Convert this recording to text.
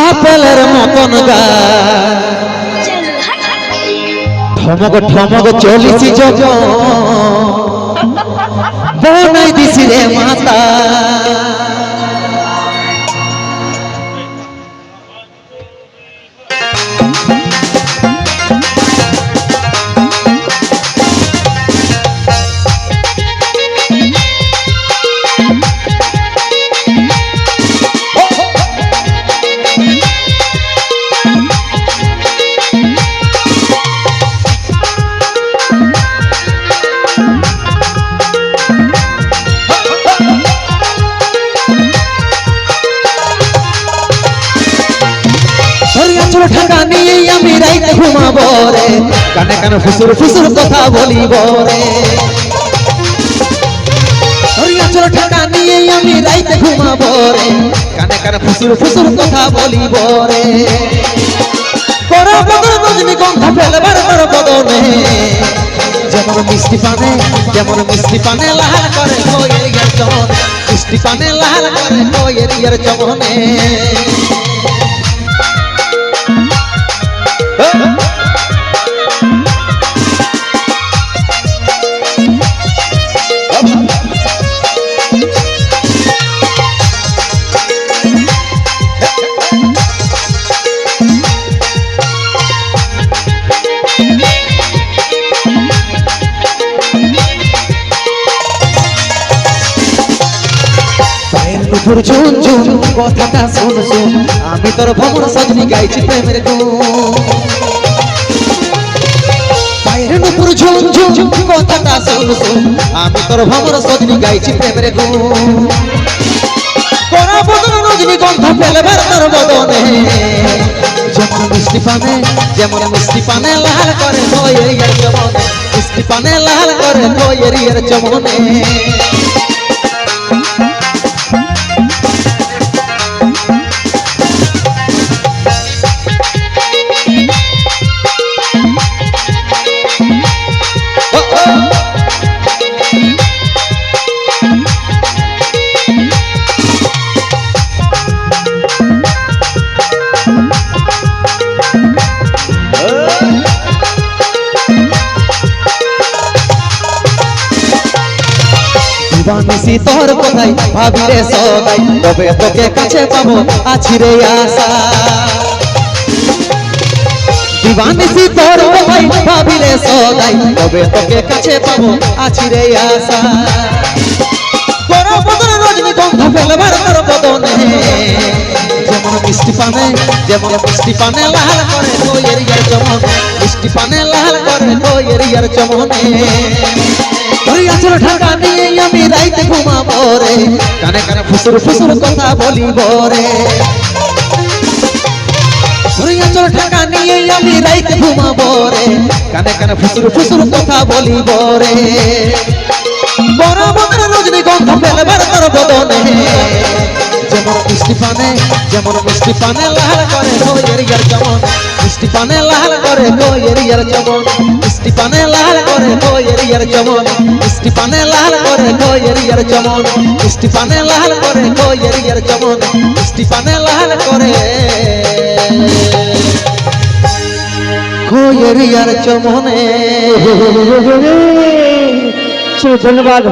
আপেলের মতন গা। ঠমক ঠমক চলিছি যত বনাই দিছি রে মাতা। ঘুমাবো রে। কানে কানে ফুসুর ফুসুর কথা বলিব রে। চলো ঢাকা নিয়ে আমি রাইতে ঘুমাবো রে। কানে কানে ফুসুর ফুসুর কথা বলিব রে। করো বদল রজনী গন্ধ ফেলবার তোর বদনে। যেমন মিষ্টি পানে, যেমন মিষ্টি পানে লাল করে কোয়ের ইয়ার চমন। মিষ্টি পানে লাল করে কোয়ের ইয়ার চমনে। নুপুর ঝুন ঝুন কথাটা শুন শুন, আমি তোর ভ্রমণ সজনি গাইছি প্রেমের পায়ের নুপুর ঝুন ঝুন কথাটা শুন শুন, আমি তোর ভ্রমণ সজনি গাইছি প্রেমের গুণ। করা বদন রজনী গন্ধ ফেলবার তোর বদনে। যেমন মিষ্টি পানে, যেমন মিষ্টি পানে লাল করে দইয়ের ইয়ার চমনে মিষ্টি পানে লাল করে দইয়ের ইয়ার চমনে দিবানিসি তোর কোথায়? ভাবিরে সদাই তবে তোকে কাছে পাবো, আছি রে আশা। দিবানিসি তোর কোথায়? ভাবিরে সদাই তবে তোকে কাছে পাবো, আছি রে আশা। মিষ্টি পানে লাল করে মিষ্টি পানে লাল করে দইয়ের ইয়ার চমনে। ওই আচর ঢাকা নিয়ে আমি রাইতে ঘুমাবো রে। কানে কানে ফুসুর ফুসুর কথা বলিব রে। ওই আচর ঢাকা নিয়ে আমি রে। কানে কানে ফুসুর ফুসুর কথা বলিব রে। বড় বদর রজনী গন্ধ ফেলবার তোর বদনে। যেমন মিষ্টি পানে, যেমন মিষ্টি পানে লাল করে দইয়ের ইয়ার চমন। মিষ্টি পানে লাল করে দইয়ের ইয়ার চমন। মিষ্টি পানে লাল করে দইয়ের ইয়ার চমন মিষ্টি পানে লাল করে দইয়ের ইয়ার চমন মিষ্টি পানে লাল করে দইয়ের ইয়ার চমন মিষ্টি পানে লাল করে কোয়ের ইয়ার চমনে ধন্যবাদ